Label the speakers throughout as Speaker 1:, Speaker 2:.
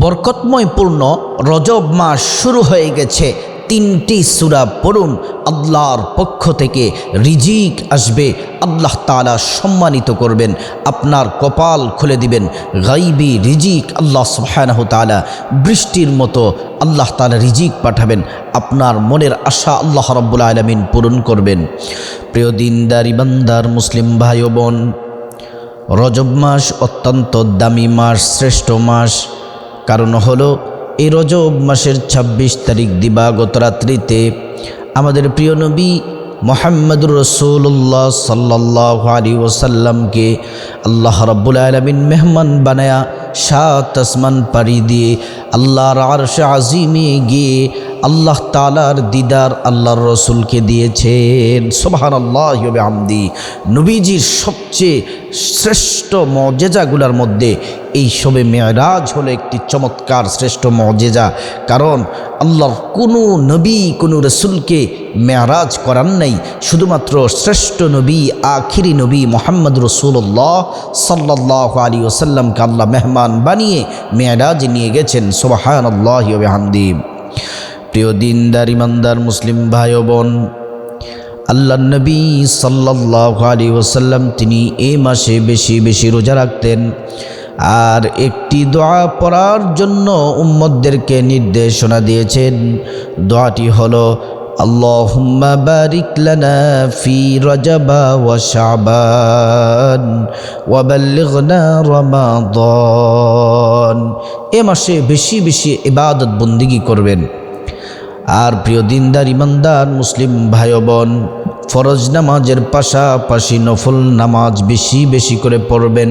Speaker 1: বরকতময় পূর্ণ রজব মাস শুরু হয়ে গেছে। তিনটি সুরা পড়ুন, আল্লাহর পক্ষ থেকে রিজিক আসবে, আল্লাহ তালা সম্মানিত করবেন, আপনার কপাল খুলে দিবেন। গাইবি রিজিক আল্লাহ সুবহানাহু তালা বৃষ্টির মতো আল্লাহ তালা রিজিক পাঠাবেন, আপনার মনের আশা আল্লাহ রব্বুল আলমিন পূরণ করবেন। প্রিয় দিনদার ইমানদার মুসলিম ভাই বোন, রজব মাস অত্যন্ত দামি মাস, শ্রেষ্ঠ মাস। কারণ হলো এই রজব মাসের ২৬ তারিখ দিবাগত রাত্রিতে আমাদের প্রিয় নবী মোহাম্মদুর রসুল্লাহ সাল্লাহ আলী ওসাল্লামকে আল্লাহ রব্বুল আলমিন মেহমান বানায়া সাত আসমান পাড়ি দিয়ে আল্লাহর আরশ আজিমে গিয়ে আল্লাহ তালার দিদার আল্লাহর রসুলকে দিয়েছেন। সোবাহান আল্লাহ আমদি নবীজির সবচেয়ে শ্রেষ্ঠ মজেজাগুলোর মধ্যে এই সবে মেয়রাজ হলো একটি চমৎকার শ্রেষ্ঠ মজেজা কারণ আল্লাহর কোনো নবী, কোনো রসুলকে মেয়ারাজ করার নাই। শুধুমাত্র শ্রেষ্ঠ নবী, আখিরি নবী মোহাম্মদ রসুল্লাহ সাল্লাহ আলী ওসাল্লামকে আল্লাহ মেহমান বানিয়ে মেয়ারাজ নিয়ে গেছেন। সোবাহান আল্লাহ হামদি প্রিয় দিনদার, ইমানদার মুসলিম ভাই বোন আল্লাহ নবী সাল্লাহ আলী ওসাল্লাম তিনি এই মাসে বেশি বেশি রোজা রাখতেন আর একটি দোয়া পড়ার জন্য উম্মদদেরকে নির্দেশনা দিয়েছেন। দোয়াটি হলো, আল্লাহুম্মা বারিক ফি রজবা ওয়া এ মাসে বেশি বেশি ইবাদত বন্দিগি করবেন। আর প্রিয় দিনদার, ইমানদার মুসলিম ভাই বোন ফরজ নামাজের পাশাপাশি নফল নামাজ বেশি বেশি করে পড়বেন।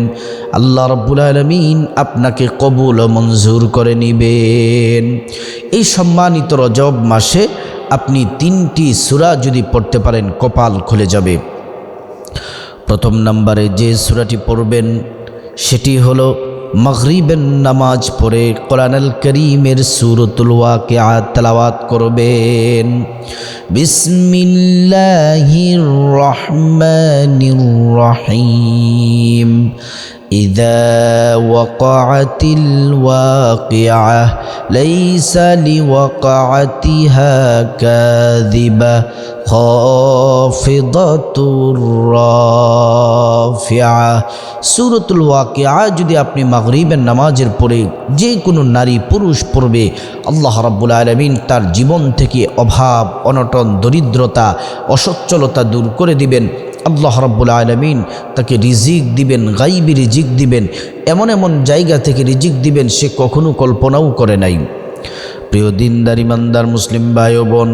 Speaker 1: আল্লাহ রব্বুল আলমিন আপনাকে কবুল ও মঞ্জুর করে নিবেন। এই সম্মানিত রজব মাসে আপনি তিনটি সুরা যদি পড়তে পারেন, কপাল খুলে যাবে। প্রথম নম্বরে যে সুরাটি পড়বেন, সেটি হলো মগরিবের নামাজ পড়ে কোরআনাল করিমের সুরতুল ওয়াকে তেলাওয়াত করবেন বিসমিল্লাহির রহমানির রহিম إذا وقعت الواقعة ليس لوقعتها كاذبة خافضة রাফিয়া সুরতুল ওয়াকিয়া যদি আপনি মাগরিবের নামাজের পরে যে কোনো নারী পুরুষ পড়বে, আল্লাহ রাব্বুল আলমিন তার জীবন থেকে অভাব, অনটন, দরিদ্রতা, অসচ্ছলতা দূর করে দিবেন। আল্লাহ রাব্বুল আলমিন তাকে রিজিক দিবেন, গাইবি রিজিক দিবেন, এমন এমন জায়গা থেকে রিজিক দিবেন সে কখনো কল্পনাও করে নাই। প্রিয় দিনদার, ইমানদার, মুসলিম ভাই বোন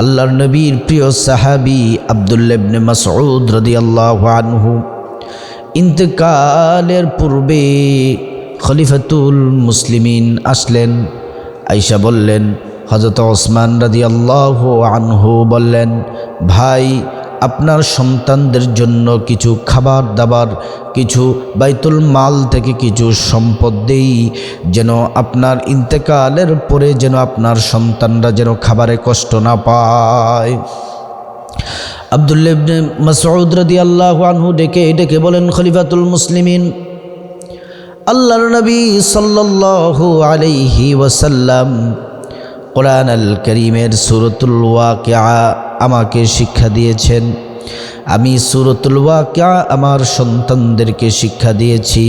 Speaker 1: আল্লাহর নবীর প্রিয় সাহাবি আবদুল্লাবনে মাসউদ রদি আনহু। ইন্তকালের পূর্বে খলিফাতুল মুসলিমিন আসলেন আইসা বললেন হজরত ওসমান রদি আল্লাহ আনহু বললেন, ভাই আপনার সন্তানদের জন্য কিছু খাবার দাবার, কিছু বাইতুল মাল থেকে কিছু সম্পদ দেই, যেন আপনার ইন্তেকালের পরে যেন আপনার সন্তানরা যেন খাবারে কষ্ট না পায়। আবদুল্লাবনে মাসউদ রাদি আল্লাহ আনহু ডেকে ডেকে বলেন, খলিফাতুল মুসলিমিন, আল্লাহর নবী সাল্লাল্লাহু আলাইহি ওয়াসাল্লাম কোরআন আল করিমের সুরতুল ওয়াকিয়া আমাকে শিক্ষা দিয়েছেন। আমি সুরতুল ওয়াকিয়া আমার সন্তানদেরকে শিক্ষা দিয়েছি।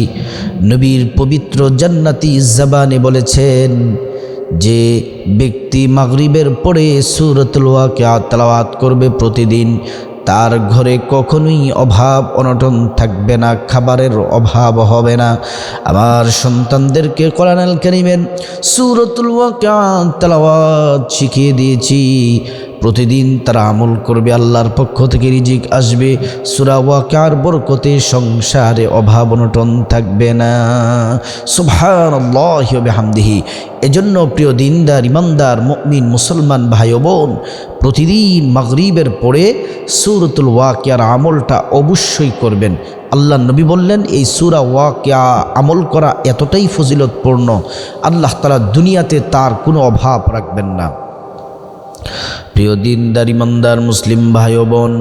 Speaker 1: নবীর পবিত্র জান্নাতি জবানে বলেছেন যে, ব্যক্তি মাগরিবের পরে সুরতুল ওয়াকিয়া তালাওয়াত করবে প্রতিদিন, তার ঘরে কখনোই অভাব অনটন থাকবে না, খাবারের অভাব হবে না। আমার সন্তানদেরকে কোরআনাল করিমের সুরতুল ওয়াকিয়া তালাওয়াত শিখিয়ে দিয়েছি। প্রতিদিন তারা আমল করবে, আল্লাহর পক্ষ থেকে রিজিক আসবে। সুরা ওয়াকার বরকতে সংসারে অভাব অনটন থাকবে না। সুভান হামদিহি এজন্য প্রিয় দিনদার, ইমানদার, মমিন, মুসলমান ভাই বোন, প্রতিদিন মাগরিবের পরে সুরতুল ওয়াকিয়ার আমলটা অবশ্যই করবেন। আল্লাহ নবী বললেন, এই সুরা ওয়াকিয়া আমল করা এতটাই ফজিলতপূর্ণ, আল্লাহ তালা দুনিয়াতে তার কোনো অভাব রাখবেন না। প্রিয় দিনদার ইমানদার মুসলিম ভাই বোন,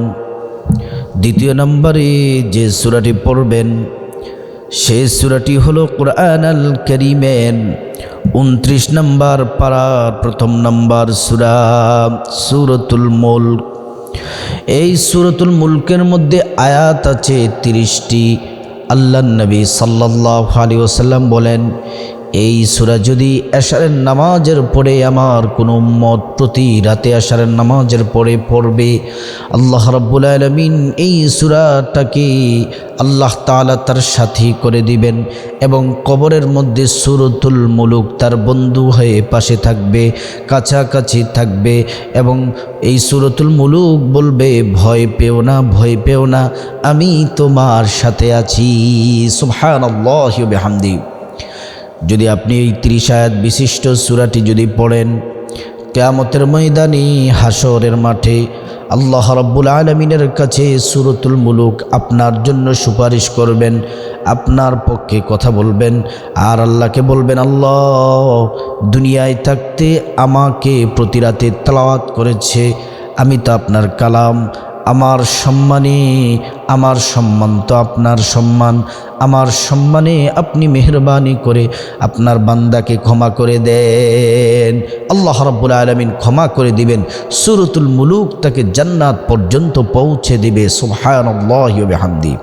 Speaker 1: দ্বিতীয় নম্বরে যে সুরাটি পড়বেন সে সুরাটি হলো কোরআন আল করিমের উনত্রিশ নম্বর পাড়ার প্রথম নম্বর সুরা সুরতুল মুল্ক। এই সুরতুল মুলকের মধ্যে আয়াত আছে তিরিশটি। আল্লাহ নবী সাল্লাহ আলী ওসাল্লাম বলেন এই সুরা যদি এশারের নামাজের পরে আমার কোনো মত প্রতি রাতে এশারের নামাজের পরে পড়বে, আল্লাহ রব্বুল আলমিন এই সুরাটাকে আল্লাহ তালা তার সাথী করে দিবেন এবং কবরের মধ্যে সুরতুল মুলুক তার বন্ধু হয়ে পাশে থাকবে, কাছাকাছি থাকবে এবং এই সুরতুল মুলুক বলবে, ভয় পেও না, ভয় পেও না, আমি তোমার সাথে আছি। সুবহান আল্লাহ বেহামদি। যদি আপনি এই ত্রিশ আয়াত বিশিষ্ট সুরাটি যদি পড়েন, কেয়ামতের ময়দানে হাসরের মাঠে আল্লাহ রব্বুল আলমিনের কাছে সুরতুল মুলুক আপনার জন্য সুপারিশ করবেন, আপনার পক্ষে কথা বলবেন আর আল্লাহকে বলবেন, আল্লাহ, দুনিয়ায় থাকতে আমাকে প্রতিরাতে তালাওয়াত করেছে, আমি তো আপনার কালাম আমার সম্মানে, আমার সম্মান তো আপনার সম্মান। আমার সম্মানে আপনি মেহরবানি করে আপনার বান্দাকে ক্ষমা করে দেন। আল্লাহ রাব্বুল আলমিন ক্ষমা করে দিবেন। সুরতুল মুলুক তাকে জান্নাত পর্যন্ত পৌঁছে দিবে। সুবহানাল্লাহি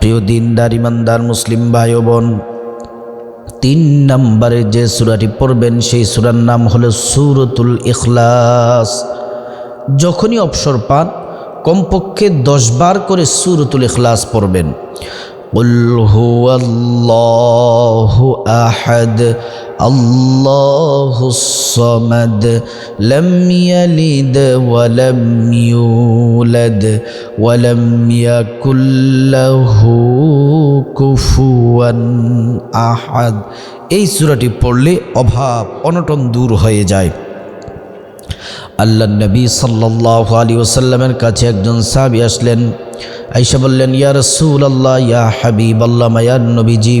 Speaker 1: প্রিয় দিনদার, ইমানদার, মুসলিম ভাই বোন তিন নম্বরে যে সুরাটি পড়বেন, সেই সুরার নাম হলো সুরতুল ইখলাস। যখনই অবসর পান কমপক্ষে দশবার করে সুরতুল ইখলাস পড়বেন قل هو الله أحد الله الصمد لم يلد ولم يولد ولم يكن له كفوا أحد এই সূরাটি পড়লে অভাব অনটন দূর হয়ে যায় আল্লাহ নবী সাল্লাহ আলী ওসাল্লামের কাছে একজন সাবি আসলেন। আইসা বললেন, ইয়া রসুল আল্লাহ ইয়া হাবিব আল্লাহ মায়ার নবীজি,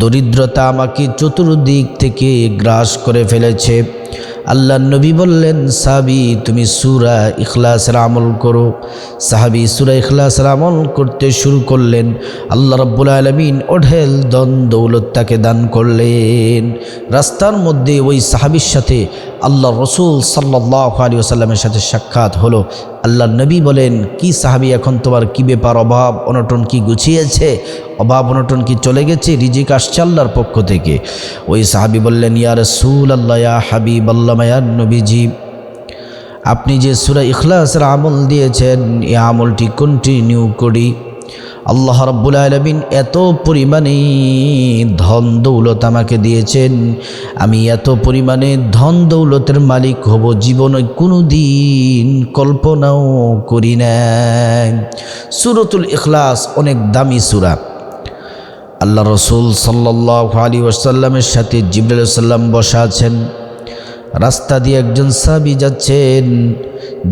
Speaker 1: দরিদ্রতা আমাকে চতুর্দিক থেকে গ্রাস করে ফেলেছে। আল্লাহ নবী বললেন, সাহাবি, তুমি সুরা ইখলাসের আমল করো। সাহাবি সুরা ইখলাসের আমল করতে শুরু করলেন। আল্লাহ রব্বুল আলমিন ওঢেল দন দৌলত তাকে দান করলেন। রাস্তার মধ্যে ওই সাহাবির সাথে আল্লাহ রসুল সাল্লাহ আলী আসাল্লামের সাথে সাক্ষাৎ হলো। আল্লাহ নবী বলেন, কি সাহাবি এখন তোমার কি ব্যাপার অভাব, অনটন কি গুছিয়েছে? অভাব অনটন কি চলে গেছে? রিজিক আসছে আল্লাহর পক্ষ থেকে। ওই সাহাবি বললেন, ইয়া রসুল আল্লাহ ইয়া হাবিব আল্লাহ নবীজি, আপনি যে সুরা ইখলাসের আমল দিয়েছেন, এই আমলটি কন্টিনিউ করি। আল্লাহ রব্বুল আলমিন এত পরিমাণে ধন দৌলত আমাকে দিয়েছেন। আমি এত পরিমাণে ধন দৌলতের মালিক হব, জীবনে কোনো দিন কল্পনাও করি না সুরতুল ইখলাস অনেক দামি সুরা। আল্লাহ রসুল সাল্লাহ আলী ওসাল্লামের সাথে জিবরুল সাল্লাম বসা আছেন। রাস্তা দিয়ে একজন সাহাবি যাচ্ছেন।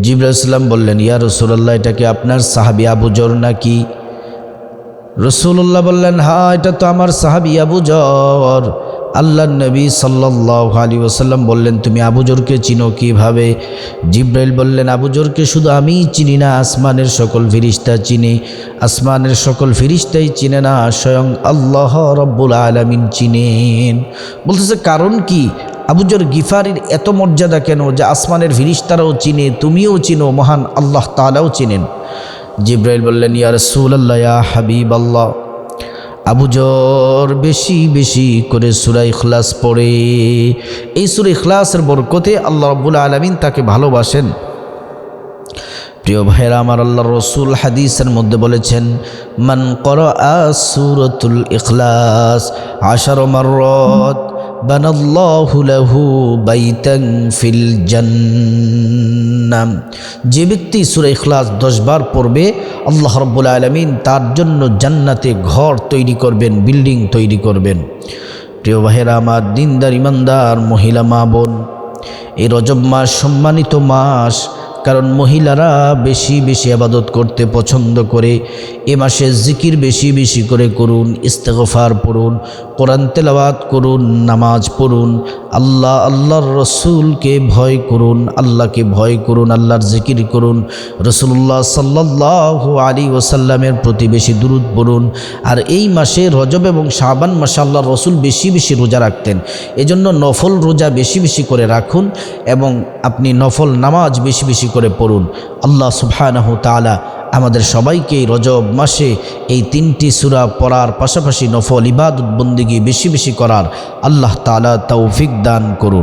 Speaker 1: জিবরুল সাল্লাম বললেন, ইয়া রসুল্লাহ এটাকে আপনার সাহাবি আবুজর নাকি? রসুল্লাহ বললেন হা এটা তো আমার সাহাবি আবুজর আল্লাহ নবী সাল্লাহ আলী ওসাল্লাম বললেন, তুমি আবুজরকে চিনো কীভাবে? জিব্রাইল বললেন আবুজরকে শুধু আমিই চিনি না, আসমানের সকল ফিরিস্তা চিনি। আসমানের সকল ফিরিস্তাই চিনে না, স্বয়ং আল্লাহ রব্বুল আলমিন চিনেন। বলতেছে, কারণ কি? আবুজর গিফারির এত মর্যাদা কেন যে আসমানের ফিরিস্তারাও চিনে, তুমিও চিনো, মহান আল্লাহ তালাও চিনেন? জিব্রাইল বললেন, ইয়া রসুল হাবিব আল্লাহ আবুজর বেশি বেশি করে সুরা ইখলাস পড়ে। এই সুরা ইখলাসের বরকতে আল্লাহ রব্বুল আলমিন তাকে ভালোবাসেন। প্রিয় ভাইরা আমার আল্লাহ রসুল হাদিসের মধ্যে বলেছেন, মান কর সুরতুল ইখলাস আশার মারত বানাল্লাহু লাহু বাইতান ফিল জান্নাম যে ব্যক্তি সুরে ইখলাস 10 বার পড়বে, আল্লাহ রব্বুল আলমিন তার জন্য জান্নাতে ঘর তৈরি করবেন, বিল্ডিং তৈরি করবেন। প্রিয় ভাইয়েরা, আমার দিনদার ইমানদার মহিলা মা বোন, এই রজব মাস সম্মানিত মাস কারণ মহিলারা বেশি বেশি আবাদত করতে পছন্দ করে। এ মাসে জিকির বেশি বেশি করে করুন, ইস্তেগফার পড়ুন, কোরআন তেলাওয়াত করুন, নামাজ পড়ুন। আল্লাহ, আল্লাহর রসুলকে ভয় করুন, আল্লাহকে ভয় করুন, আল্লাহর জিকির করুন। রসুল্লাহ সাল্লাহ আলী ওসাল্লামের প্রতি বেশি দূরত পড়ুন। আর এই মাসে রজব এবং শাবান মাসে আল্লাহর রসুল বেশি বেশি রোজা রাখতেন। এজন্য নফল রোজা বেশি বেশি করে রাখুন এবং আপনি নফল নামাজ বেশি বেশি করে পড়ুন। আল্লাহ সুবহানাহ তালা আমাদের সবাইকে এই রজব মাসে এই তিনটি সুরা পড়ার পাশাপাশি নফল ইবাদ বন্দিগি বেশি বেশি করার আল্লাহ তালা তৌফিক দান করুন।